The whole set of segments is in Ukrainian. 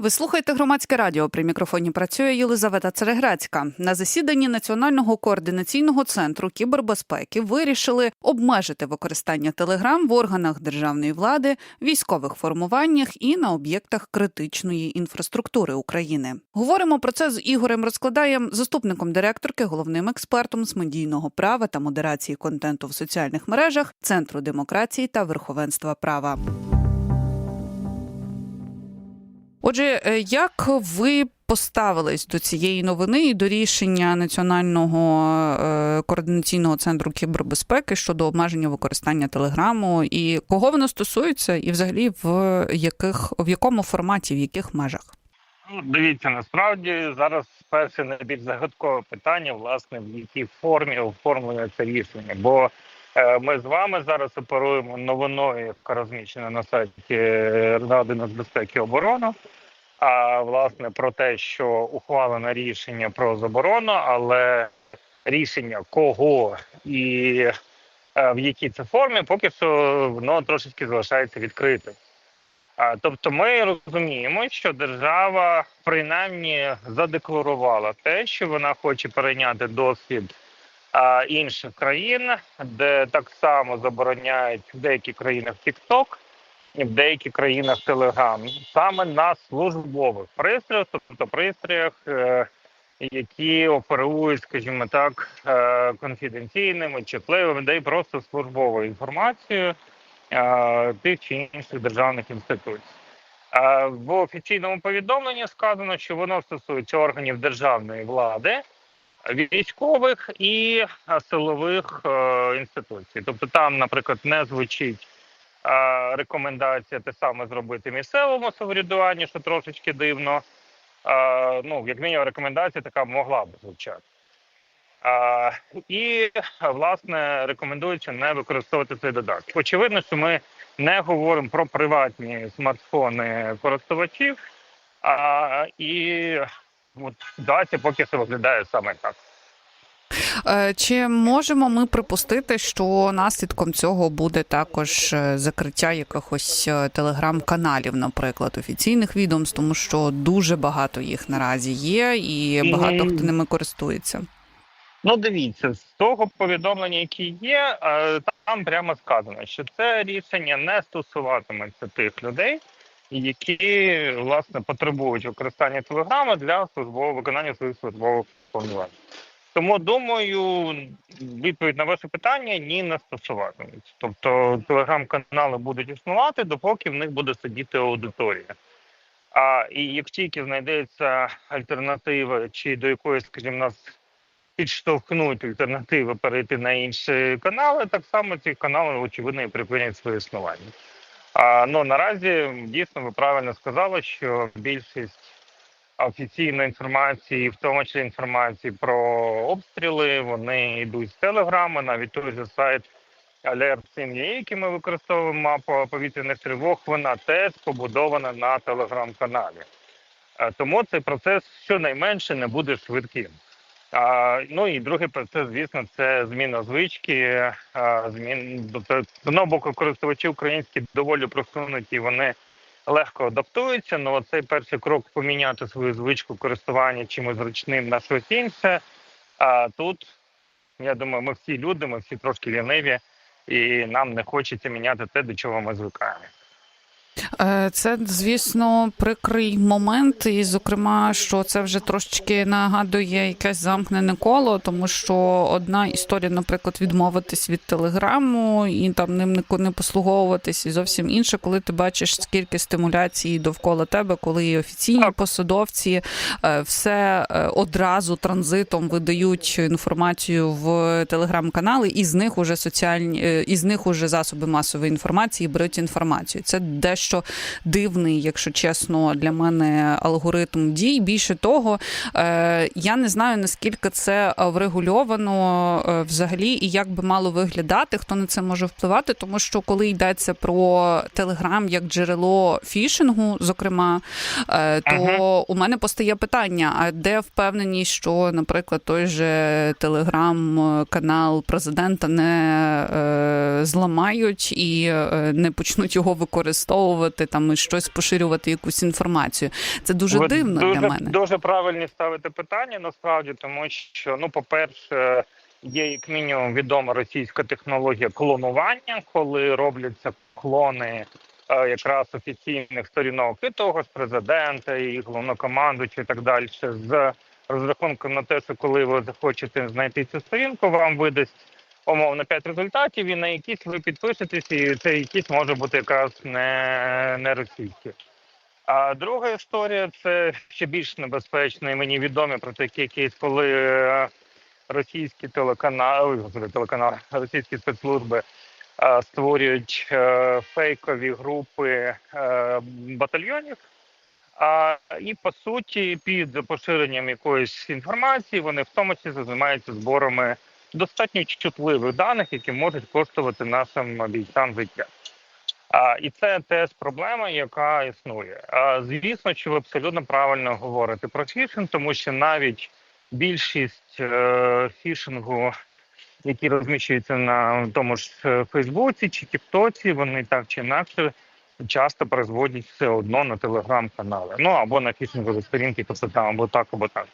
Ви слухаєте громадське радіо. При мікрофоні працює Єлизавета Цереграцька. На засіданні Національного координаційного центру кібербезпеки вирішили обмежити використання телеграм в органах державної влади, військових формуваннях і на об'єктах критичної інфраструктури України. Говоримо про це з Ігорем Розкладаєм, заступником директорки, головним експертом з медійного права та модерації контенту в соціальних мережах Центру демократії та верховенства права. Отже, е, як ви поставились до цієї новини і до рішення Національного е, координаційного центру кібербезпеки щодо обмеження використання телеграму, і кого воно стосується, і взагалі в яких в якому форматі, в яких межах? Ну, дивіться, насправді зараз перше найбільш загадкове питання, власне, в якій формі оформлено це рішення. Бо ми з вами зараз оперуємо новиною, яка розміщена на сайті е, Ради нацбезпеки і оборони. А власне про те, що ухвалено рішення про заборону, але рішення кого і е, в якій це формі, поки що воно трошечки залишається відкритим. Тобто ми розуміємо, що держава принаймні задекларувала те, що вона хоче перейняти досвід інших країн, де так само забороняють в деяких країнах TikTok, в деяких країнах Telegram, саме на службових пристроях, тобто пристроях, е, які оперують, скажімо так, е, конфіденційними, чутливими, де й просто службовою інформацією е, тих чи інших державних інституцій. В офіційному повідомленні сказано, що воно стосується органів державної влади, військових і е, силових е, інституцій. Тобто, там, наприклад, не звучить е, рекомендація те саме зробити місцевому самоврядуванню, що трошечки дивно. Ну, як мінімум, рекомендація така могла б звучати. А, і власне рекомендується не використовувати цей додаток. Очевидно, що ми не говоримо про приватні смартфони користувачів, а, і от ситуація поки що виглядає саме так. Е, Чи можемо ми припустити, що наслідком цього буде також е, закриття якихось е, телеграм-каналів, наприклад, офіційних відомств, тому що дуже багато їх наразі є, і багато хто ними користується. Ну, дивіться, з того повідомлення, яке є, там прямо сказано, що це рішення не стосуватиметься тих людей, які власне потребують використання телеграми для службового виконання своїх службових повноважень. Тому думаю, відповідь на ваше питання ні не стосуватиметься. Тобто телеграм-канали будуть існувати, допоки в них буде сидіти аудиторія. А і як тільки знайдеться альтернатива, чи до якоїсь, скажімо, нас підштовхнуть альтернативи перейти на інші канали, так само ці канали, очевидно, і припинять своє існування. А, ну наразі дійсно ви правильно сказали, що більшість офіційної інформації, в тому числі інформації про обстріли, вони йдуть з телеграми, навіть той же сайт Alert.sim.ua, який ми використовуємо по повітряних тривог, вона теж побудована на телеграм-каналі. Е, Тому цей процес щонайменше не буде швидким. А, ну і другий процес, звісно, це зміна звички. Змін тобто, з одного боку, користувачі українські доволі просунуті, вони легко адаптуються. але цей перший крок поміняти свою звичку користування чимось зручним на щось інше. А тут я думаю, ми всі люди, ми всі трошки ліниві, і нам не хочеться міняти те, до чого ми звикаємо. Е, Це, звісно, прикрий момент, і, зокрема, що це вже трошечки нагадує якесь замкнене коло, тому що одна історія, наприклад, відмовитись від телеграму і там ним не- послуговуватись, і зовсім інше, коли ти бачиш скільки стимуляцій довкола тебе, коли і офіційні посадовці е, все е, одразу транзитом видають інформацію в телеграм-канали, і з них уже соціальні, з них уже засоби масової інформації беруть інформацію. Це дещо дивний, якщо чесно, для мене алгоритм дій. Більше того, е, я не знаю наскільки це врегульовано е, взагалі і як би мало виглядати, хто на це може впливати, тому що коли йдеться про телеграм як джерело фішингу, зокрема, е, то Ага. у мене постає питання: а де впевненість, що, наприклад, той же телеграм-канал президента не зламають і не почнуть його використовувати? Використовувати там і щось поширювати, якусь інформацію. Це дуже Ви дивно дуже, для мене. Дуже правильні ставите питання насправді, тому що ну, по-перше, є як мінімум відома російська технологія клонування, коли робляться клони е, якраз офіційних сторінок і того ж президента, і головнокомандуюча, і так далі, з розрахунком на те, що коли ви захочете знайти цю сторінку, вам видасть умовно 5 результатів, і на якісь ви підпишетесь, і це якісь може бути якраз не, не російські. А друга історія це ще більш небезпечно, і мені відомі про такий кейс, коли е, російські телеканали, телеканали, російські спецслужби е, створюють е, фейкові групи батальйонів. А, і по суті, під поширенням якоїсь інформації вони в тому числі займаються зборами достатньо чутливих даних, які можуть коштувати нашим бійцям життя. А, і це теж проблема, яка існує. А, звісно, що ви абсолютно правильно говорите про фішинг, тому що навіть більшість е, фішингу, які розміщуються на тому ж е, Фейсбуці чи Тіктоці, вони так чи інакше часто призводять все одно на телеграм-канали. Ну або на фішингові сторінки, тобто там або так, або так.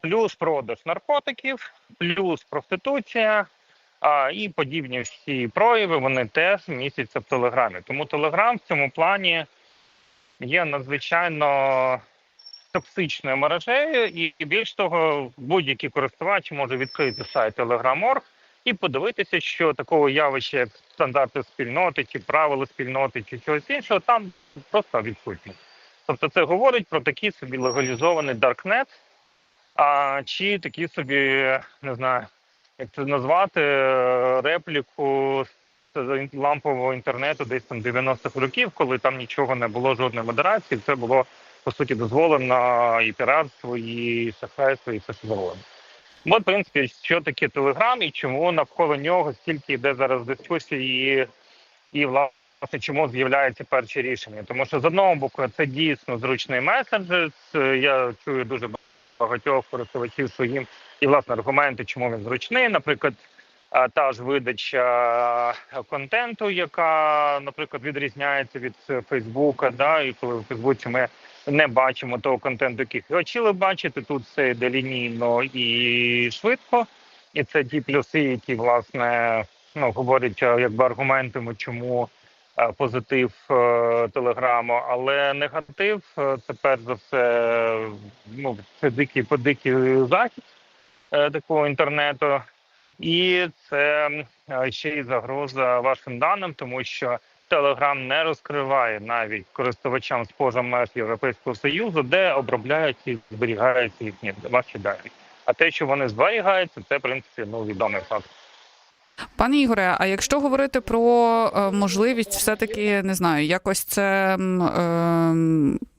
Плюс продаж наркотиків, плюс проституція. І подібні всі прояви вони теж містяться в Телеграмі. Тому Телеграм в цьому плані є надзвичайно токсичною мережею, і більш того, будь-який користувач може відкрити сайт Telegram.org і подивитися, що такого явища, як стандарти спільноти, чи правила спільноти, чи чогось іншого, там просто відсутні. Тобто, це говорить про такий собі легалізований даркнет, а чи такі собі, не знаю як це назвати, репліку лампового інтернету десь там 90-х років, коли там нічого не було, жодної модерації. Це було по суті дозволено і піратство, і шахрайство, і все що. От, в принципі, що таке Телеграм і чому навколо нього стільки йде зараз дискусії, і, і власне чому з'являються перші рішення. Тому що з одного боку це дійсно зручний месенджер. Це Я чую дуже багатьох користувачів своїм і власне аргументи, чому він зручний. Наприклад, та ж видача контенту, яка, наприклад, відрізняється від е, Фейсбука, да, і коли в Фейсбуці ми не бачимо того контенту, який хотіли бачити. Тут все йде лінійно і швидко, і це ті плюси, які власне ну говорять якби аргументами, чому позитив е, телеграму, але негатив е, це перш за все ну це дикий подикий захід е, такого інтернету, і це е, ще й загроза вашим даним, тому що Телеграм не розкриває навіть користувачам з поза меж Європейського союзу, де обробляються і зберігаються їхні ваші дані. А те, що вони зберігаються, це в принципі ну відомий факт. Пане Ігоре, а якщо говорити про е, можливість, все-таки не знаю, якось це е,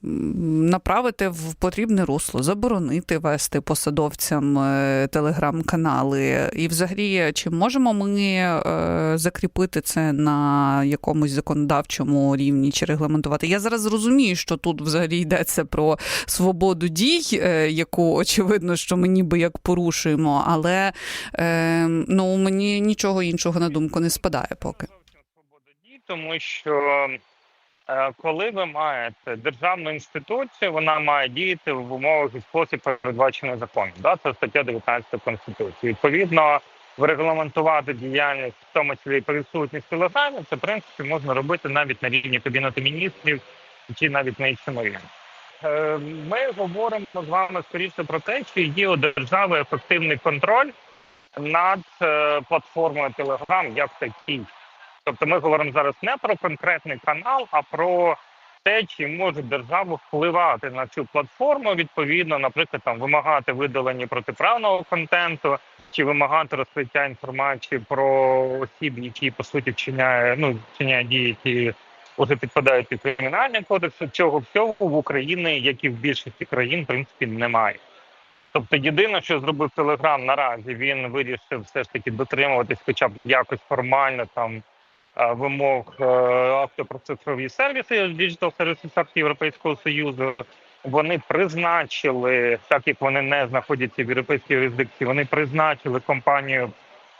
направити в потрібне русло, заборонити вести посадовцям е, телеграм-канали, і взагалі, чи можемо ми е, закріпити це на якомусь законодавчому рівні чи регламентувати? Я зараз розумію, що тут взагалі йдеться про свободу дій, е, яку очевидно, що ми ніби як порушуємо, але ну мені нічого іншого на думку не спадає поки. Тому що коли ви маєте державну інституцію, вона має діяти в умовах і спосіб передбачений законом. Да? Це стаття 19 Конституції. Відповідно, регламентувати діяльність, в тому числі присутність в це в принципі можна робити навіть на рівні кабінету міністрів чи навіть на іншому рівні. Е, Ми говоримо з вами скоріше про те, чи є у держави ефективний контроль над е, платформою Telegram як такий. Тобто ми говоримо зараз не про конкретний канал, а про те, чи може держава впливати на цю платформу, відповідно, наприклад, там вимагати видалення протиправного контенту, чи вимагати розкриття інформації про осіб, які по суті вчиняє, ну вчиняє дії, які вже підпадають під кримінальний кодекс. Цього всього в Україні, як і в більшості країн, в принципі, немає. Тобто, єдине, що зробив Телеграм наразі, він вирішив все ж таки дотримуватись, хоча б якось формально там е, вимог е, автопроцесорові сервіси Digital Services Act Європейського Союзу. Вони призначили, так як вони не знаходяться в європейській юрисдикції, вони призначили компанію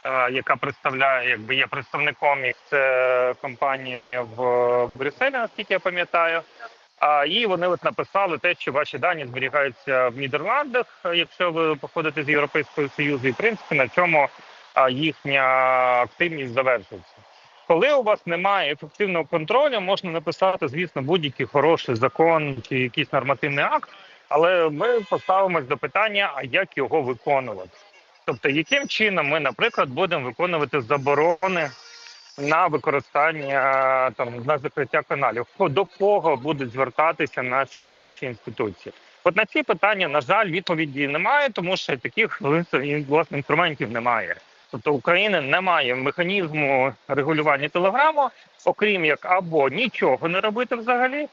е, яка представляє, якби є представником їх це компанія в Брюсселі, наскільки я пам'ятаю. А і вони от написали те, що ваші дані зберігаються в Нідерландах, якщо ви походите з Європейського Союзу, і в принципі на цьому їхня активність завершується. Коли у вас немає ефективного контролю, можна написати, звісно, будь-який хороший закон чи якийсь нормативний акт, але ми поставимось до питання, а як його виконувати. Тобто, яким чином ми, наприклад, будемо виконувати заборони на використання там на закриття каналів, до кого будуть звертатися наші інституції? От на ці питання, на жаль, відповіді немає, тому що таких власне інструментів немає. Тобто України немає механізму регулювання телеграму, окрім як або нічого не робити взагалі,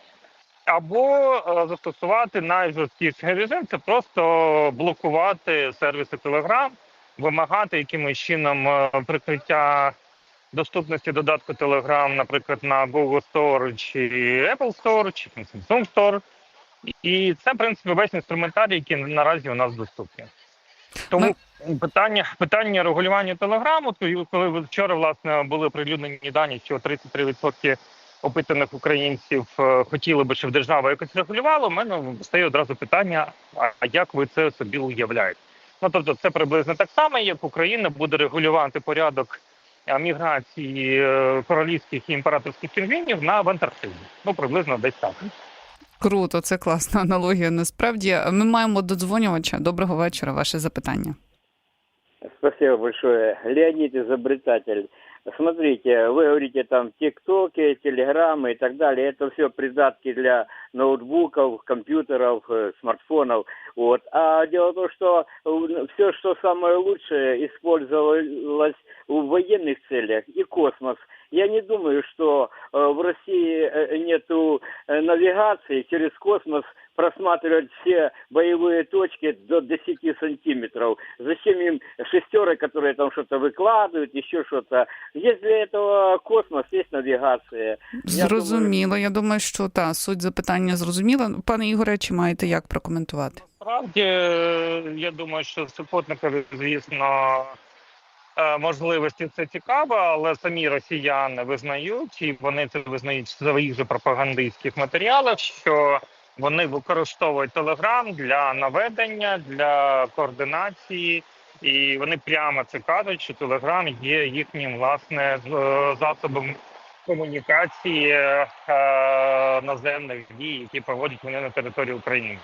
або е, застосувати найжорсткіший режим це просто блокувати сервіси Telegram, вимагати якимось чином е, прикриття доступності додатку Telegram, наприклад, на Google Store чи Apple Store, чи Samsung Store. І це, в принципі, весь інструментарій, який наразі у нас доступний. Тому питання питання регулювання телеграму, коли вчора власне були оприлюднені дані, що 33% опитаних українців е, хотіли би, щоб держава якось регулювала, у мене стає одразу питання: а як ви це собі уявляєте? Ну тобто, це приблизно так само, як Україна буде регулювати порядок е, міграції е, королівських і імператорських пінгвінів на в Антарктиді. Ну приблизно десь так. Круто, це класна аналогія. Насправді ми маємо додзвонювача. Доброго вечора. Ваше запитання. Спасибо большое. Леонид изобретатель. Смотрите, вы говорите там ТикТоки, Телеграммы и так далее. Это все придатки для ноутбуков, компьютеров, э, смартфонов. Вот. А дело в том, что все, что самое лучшее, использовалось в военных целях и космос. Я не думаю, что э, в России э, нету э, навигации через космос просматривать все боевые точки до 10 сантиметров. Зачем им шестеры, которые там что-то выкладывают, еще что-то? Есть для этого космос, есть навигация. Зрозуміло. Я думаю, що та суть запитання зрозуміла. Пане Ігоре, чи маєте як прокоментувати? Справді, е, я думаю, що супутникові, звісно, е, можливості це цікаво, але самі росіяни визнають, і вони це визнають в своїх же пропагандистських матеріалах, що вони використовують Телеграм для наведення, для координації, і вони прямо це кажуть, що Телеграм є їхнім власне е, засобом комунікації е, наземних дій, які проводять вони на території України.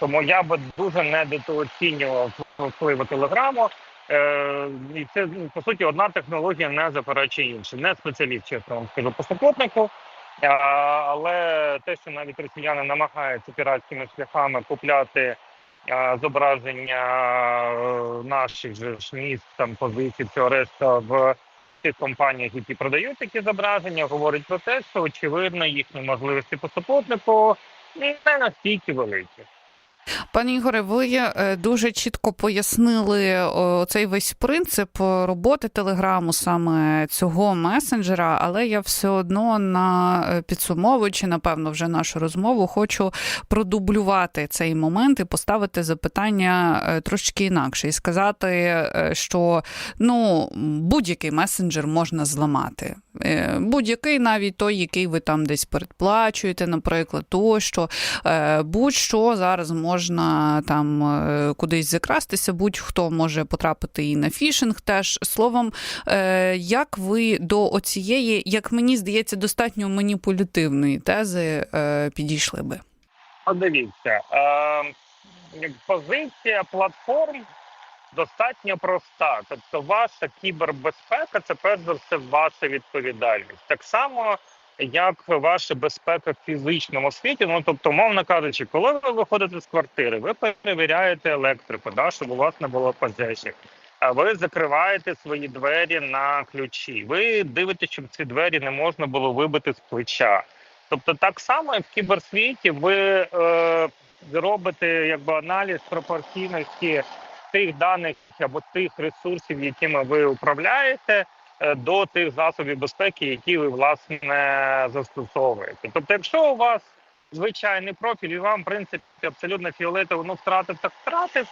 Тому я би дуже недооцінював впливу телеграму. Е, і це ну, по суті одна технологія не заперечує іншу. Не спеціаліст, чесно вам скажу по супутнику. Але те, що навіть росіяни намагаються піратськими шляхами купляти зображення е, наших же міст, там позицій, цього решта в тих компаніях, які продають такі зображення, говорить про те, що очевидно їхні можливості по супутнику не настільки великі. Пане Ігоре, ви е, дуже чітко пояснили цей весь принцип роботи телеграму, саме цього месенджера, але я все одно на е, підсумовуючи, напевно, вже нашу розмову, хочу продублювати цей момент і поставити запитання е, трошки інакше, і сказати, е, що ну будь-який месенджер можна зламати. Е, Будь-який, навіть той, який ви там десь передплачуєте, наприклад, тощо Е, будь-що зараз можна там е, кудись закрастися, будь-хто може потрапити і на фішинг. Теж словом, е, як ви до оцієї, як мені здається, достатньо маніпулятивної тези е, підійшли би? Подивіться, позиція платформ достатньо проста. Тобто, ваша кібербезпека це перш за все ваша відповідальність. Так само, як ваша безпека в фізичному світі. Ну тобто, мовно кажучи, коли ви виходите з квартири, ви перевіряєте електрику, да, щоб у вас не було пожежі. А ви закриваєте свої двері на ключі. Ви дивитеся, щоб ці двері не можна було вибити з плеча. Тобто, так само і в кіберсвіті ви е, робите якби аналіз пропорційності тих даних або тих ресурсів, якими ви управляєте, до тих засобів безпеки, які ви власне застосовуєте. Тобто, якщо у вас звичайний профіль, і вам в принципі абсолютно фіолетово, ну втратив, так втратив.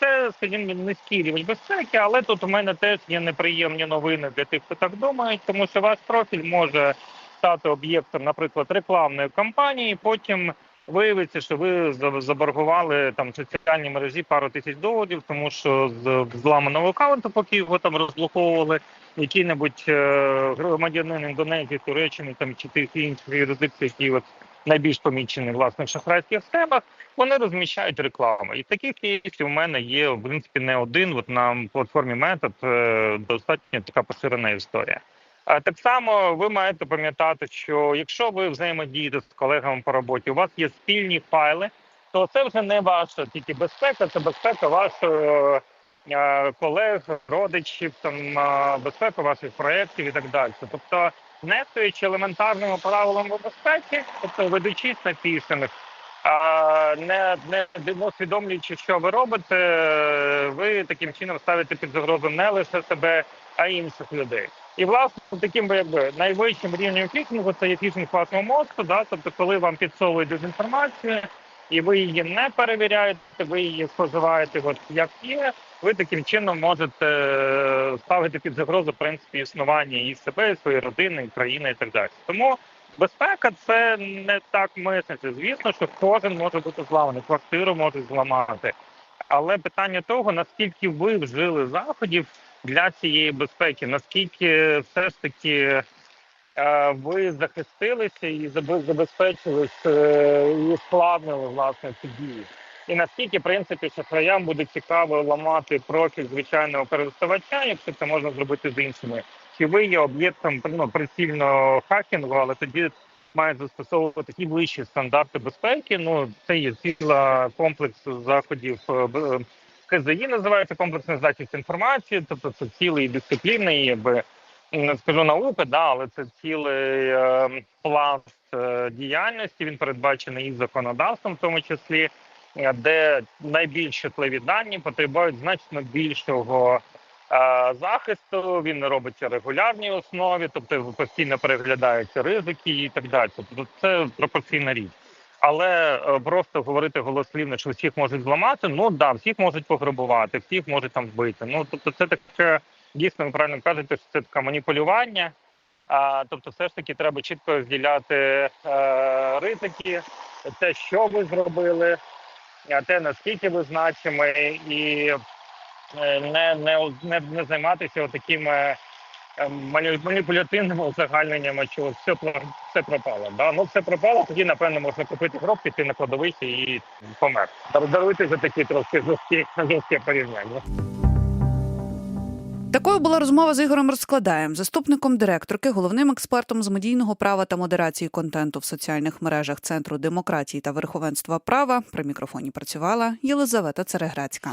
це, скажімо, низький рівень безпеки, але тут у мене теж є неприємні новини для тих, хто так думає, тому що ваш профіль може стати об'єктом, наприклад, рекламної кампанії. Потім виявиться, що ви заборгували там в соціальній мережі пару тисяч доларів, тому що з зламаного аккаунту, поки його там розблоковували, який-небудь е, громадянин Індонезії, Туреччини там чи тих інших юрисдикцій, які от найбільш помічені власне в шахрайських схемах, вони розміщають рекламу. І таких кейсів у мене є в принципі не один. От на платформі метод е, достатньо така поширена історія. А так само ви маєте пам'ятати, що якщо ви взаємодієте з колегами по роботі, у вас є спільні файли, то це вже не ваша тільки безпека, це безпека вашого колег, родичів, там е, безпека ваших проєктів і так далі. Тобто, нехтуючи елементарними правилами безпеки, тобто ведучись фішинг, а не, не не усвідомлюючи, що ви робите, е, ви таким чином ставите під загрозу не лише себе, а й інших людей. І власне таким би, якби найвищим рівнем фішингу це є фішинг власного мозку, да? тобто коли вам підсовують дезінформацію, і ви її не перевіряєте, ви її споживаєте, от як є. Ви таким чином можете е, ставити під загрозу принципі існування і себе, і своєї родини, і країни, і так далі. Тому безпека це не так мислиться. Звісно, що кожен може бути зламаний, квартиру можуть зламати. Але питання того, наскільки ви вжили заходів для цієї безпеки, наскільки все ж таки ви захистилися і забе- забезпечились е, і складнили власне ці дії. І наскільки, в принципі, шахраям буде цікаво ламати профіль звичайного користувача, якщо це можна зробити з іншими, чи ви є об'єктом ну, прицільного хакінгу, але тоді мають застосовувати ті вищі стандарти безпеки. Ну це є ціла комплекс заходів. е, е, КЗІ називається комплексний захист інформації, тобто це цілий дисциплінний, якби не скажу наука, да, але це цілий е, пласт е, діяльності. Він передбачений і законодавством, в тому числі, е, де найбільш чутливі дані потребують значно більшого е, захисту. Він робиться регулярній основі, тобто постійно переглядаються ризики і так далі. Тобто це пропорційна річ. Але е, просто говорити голослівно, що всіх можуть зламати. Ну да, всіх можуть пограбувати, всіх можуть там вбити. Ну тобто, це таке дійсно ви правильно кажете, що це таке маніпулювання. А, тобто, все ж таки треба чітко розділяти е, ризики, те, що ви зробили, те наскільки ви значимі, і е, не, не, не, не займатися такими е, маніпулятивними узагальненнями, що все, все пропало. Да? Ну все пропало, тоді напевно можна купити гроб, піти на кладовище і помер. Даруйте за такі трошки жорсткі, жорсткі порівняння. Такою була розмова з Ігорем Розкладаєм, заступником директорки, головним експертом з медійного права та модерації контенту в соціальних мережах Центру демократії та верховенства права. При мікрофоні працювала Єлизавета Цереграцька.